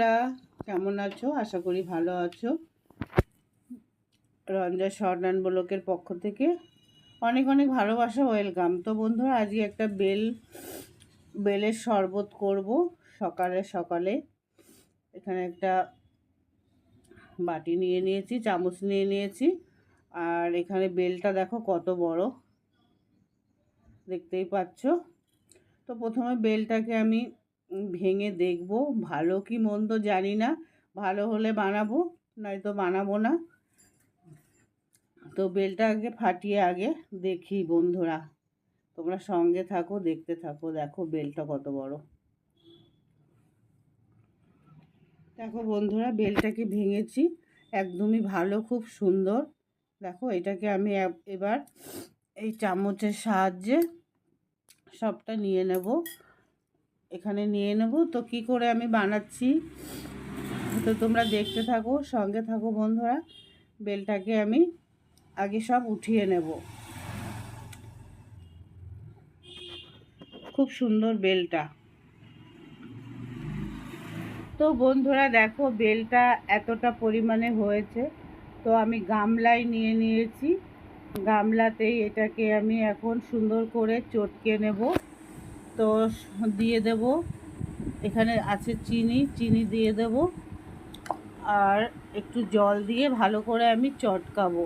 বন্ধুরা, কেমন আছো? আশা করি ভালো আছো। রঞ্জা শর্টান ব্লকের পক্ষ থেকে অনেক অনেক ভালোবাসা, ওয়েলকাম। তো বন্ধুরা, আজকে একটা বেল, বেলের শরবত করব সকালে সকালে। এখানে একটা বাটি নিয়ে নিয়েছি, চামচ নিয়ে নিয়েছি। আর এখানে বেলটা দেখো কত বড়, দেখতেই পাচ্ছ। তো প্রথমে বেলটাকে আমি ভেঙে দেখব, ভালো কি মন্দ জানি না, ভালো হলে বানাবো, নয়তো বানাবো না। তো বেলটা আগে ফাটিয়ে আগে দেখি বন্ধুরা, তোমরা সঙ্গে থাকো, দেখতে থাকো, দেখো বেলটা কত বড়। দেখো বন্ধুরা, বেলটাকে ভেঙেছি, একদমই ভালো, খুব সুন্দর। দেখো এটাকে আমি এবার এই চামচের সাহায্যে সবটা নিয়ে নেব। এখানে নিয়ে নেব। তো কি করে আমি বানাচ্ছি? তো তোমরা দেখতে থাকো, সঙ্গে থাকো বন্ধুরা। বেলটাকে আমি আগে সব উঠিয়ে নেব। খুব সুন্দর বেলটা। তো বন্ধুরা দেখো, বেলটা এতটা পরিমাণে হয়েছে। তো আমি গামলায় নিয়ে নিয়েছি। গামলাতেই এটাকে আমি এখন সুন্দর করে চটকে নেব। তো দিয়ে দেব। এখানে আছে চিনি চিনি দিয়ে দেব। আর একটু জল দিয়ে ভালো করে আমি চটকাবো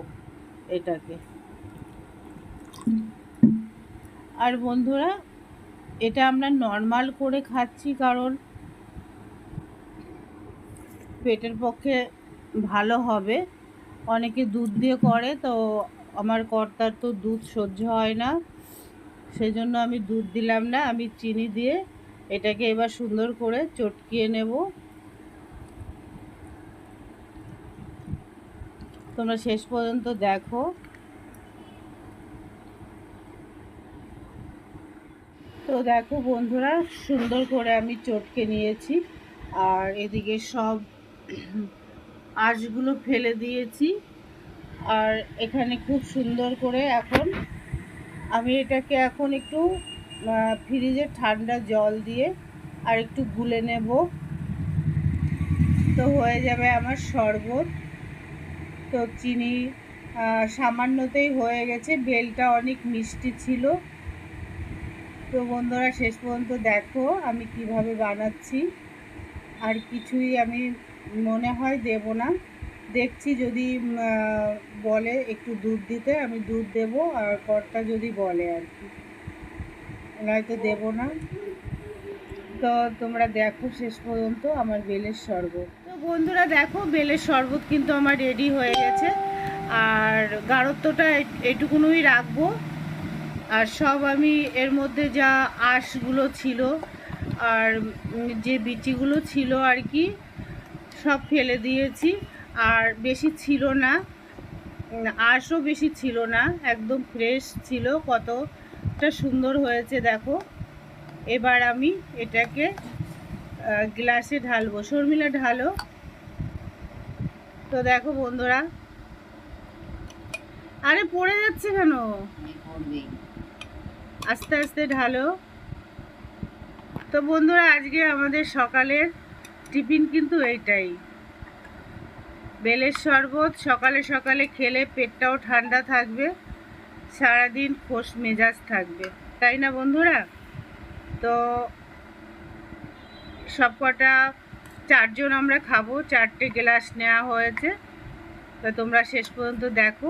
এটাকে। আর বন্ধুরা, এটা আমরা নর্মাল করে খাচ্ছি কারণ পেটের পক্ষে ভালো হবে। অনেকে দুধ দিয়ে করে, তো আমার কর্তার তো দুধ সহ্য হয় না। সেই জন্য আমি দুধ দিলাম না, আমি চিনি দিয়ে এটাকে এবার সুন্দর করে চটকিয়ে নেব। তোমরা শেষ পর্যন্ত দেখো। তো দেখো বন্ধুরা, সুন্দর করে আমি চটকে নিয়েছি আর এদিকে সব আঁশগুলো ফেলে দিয়েছি। আর এখানে খুব সুন্দর করে এখন আমি এটাকে এখন একটু ফ্রিজে ঠান্ডা জল দিয়ে আর একটু গুলে নেব। তো হয়ে যাবে আমার শরবত। তো চিনি সামান্যতেই হয়ে গেছে। বেলটা অনেক মিষ্টি ছিল। তো বন্ধুরা, শেষ পর্যন্ত দেখো আমি কীভাবে বানাচ্ছি। আর কিছুই আমি মনে হয় দেব না। দেখছি যদি বলে একটু দুধ দিতে, আমি দুধ দেব আর কর্তা যদি বলে আর কি। নয়তো দেব না। তো তোমরা দেখো শেষ পর্যন্ত আমার বেলের শরবত। তো বন্ধুরা দেখো, বেলের শরবত কিন্তু আমার রেডি হয়ে গেছে। আর গাঢ়ত্বটা এটুকুনই রাখব। আর সব আমি এর মধ্যে যা আঁশগুলো ছিল আর যে বিচিগুলো ছিল আর কি, সব ফেলে দিয়েছি। আর বেশি ছিল না আঁশও বেশি ছিল না, একদম ফ্রেশ ছিল, কতটা সুন্দর হয়েছে দেখো। এবার আমি এটাকে গ্লাসে ঢালবো। শর্মিলা, ঢালো। তো দেখো বন্ধুরা। আরে, পড়ে যাচ্ছে কেন? আস্তে আস্তে ঢালো। তো বন্ধুরা, আজকে আমাদের সকালের টিফিন কিন্তু এইটাই। বেলের শরবত, সকালে সকালে খেলে পেটটাও ঠান্ডা থাকবে, সারাদিন খোস মেজাজ থাকবে। তাই না বন্ধুরা? তো সব কটা চারজন আমরা খাব, চারটে গ্লাস নেওয়া হয়েছে। তো তোমরা শেষ পর্যন্ত দেখো।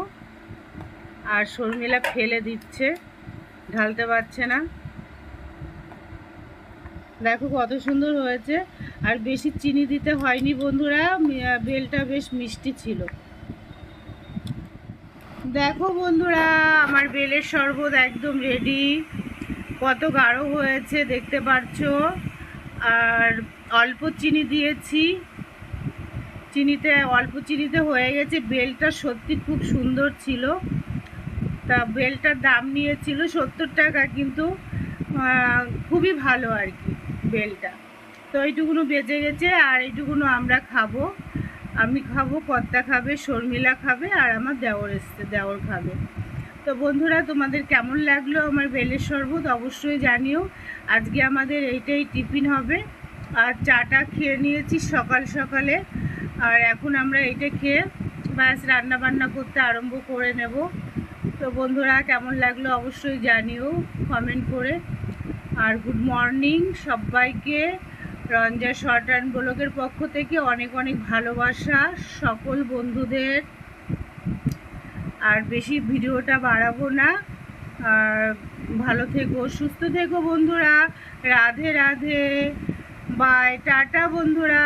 আর শর্মিলা ফেলে দিচ্ছে, ঢালতে পারছে না। দেখো কত সুন্দর হয়েছে। আর বেশি চিনি দিতে হয়নি বন্ধুরা বেলটা বেশ মিষ্টি ছিল। দেখো বন্ধুরা, আমার বেলের শরবত একদম রেডি কত গাঢ় হয়েছে, দেখতে পাচ্ছ আর অল্প চিনি দিয়েছি। চিনিতে, অল্প চিনিতে হয়ে গেছে। বেলটা সত্যি খুব সুন্দর ছিল। তা বেলটার দাম নিয়েছিল সত্তর টাকা, কিন্তু খুবই ভালো আর কি। বেলটা। তো এইটুকুনো বেঁচে গেছে আর এইটুকুনো আমরা খাব। আমি খাব, কর্তা খাবে, শর্মিলা খাবে আর আমার দেওর এসছে, দেওর খাবে। তো বন্ধুরা, তোমাদের কেমন লাগল আমার বেলের শরবত অবশ্যই জানিও। আজকে আমাদের এইটাই টিফিন হবে। আর চাটা খেয়ে নিয়েছি সকাল সকালে। আর এখন আমরা এটা খেয়ে ব্যাস রান্না বান্না করতে আরম্ভ করে নেব। তো বন্ধুরা, কেমন লাগল অবশ্যই জানিও কমেন্ট করে। আর গুড মর্নিং সবাইকে। রঞ্জা শর্ট অ্যান্ড ব্লকের পক্ষ থেকে অনেক অনেক ভালোবাসা সকল বন্ধুদের। আর বেশি ভিডিওটা বাড়াবো না। আর ভালো থেকো, সুস্থ থেকো বন্ধুরা। রাধে রাধে। বাই টাটা বন্ধুরা।